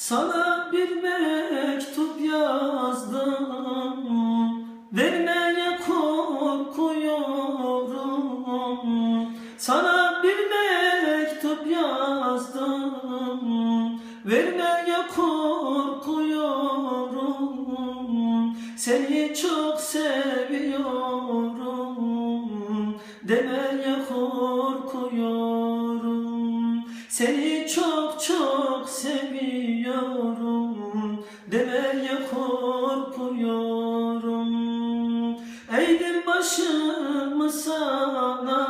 Sana bir mektup yazdım. Vermeye korkuyorum. Sana bir mektup yazdım. Vermeye korkuyorum. Seni çok seviyorum. Demeye korkuyorum Seni çok çok seviyorum. Demeye korkuyorum. Eğdim başımı sana.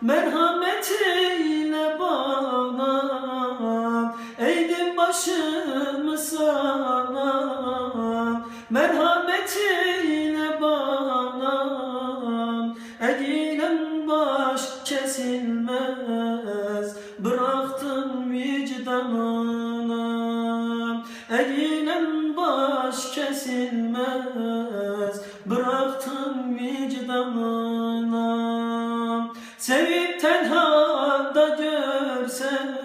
Merhamet eyle bana. Eğdim başımı sana. Merhamet eyle vicdanına Eğilen baş kesilmez. Bıraktın vicdanına Sevip tenhada görsem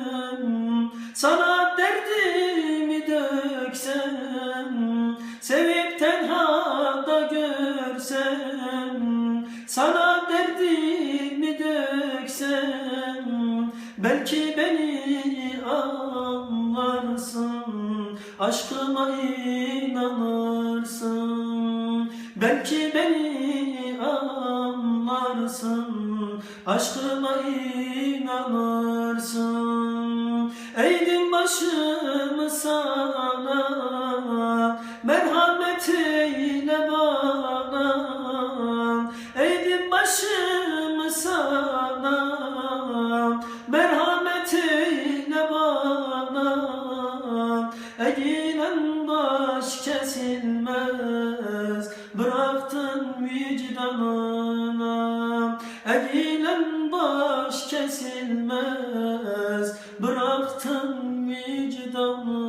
Sana derdimi döksem. Sevip tenhada görsem Sana derdimi döksem. Belki beni anlarsın Aşkıma inanırsın. Belki beni anlarsın Aşkıma inanırsın. Eğdim başımı sana Merhamet eyle bana. Eğdim başımı sana Merhamet Eğilen baş kesilmez Bıraktın vicdanına. Eğilen baş kesilmez Bıraktın vicdanına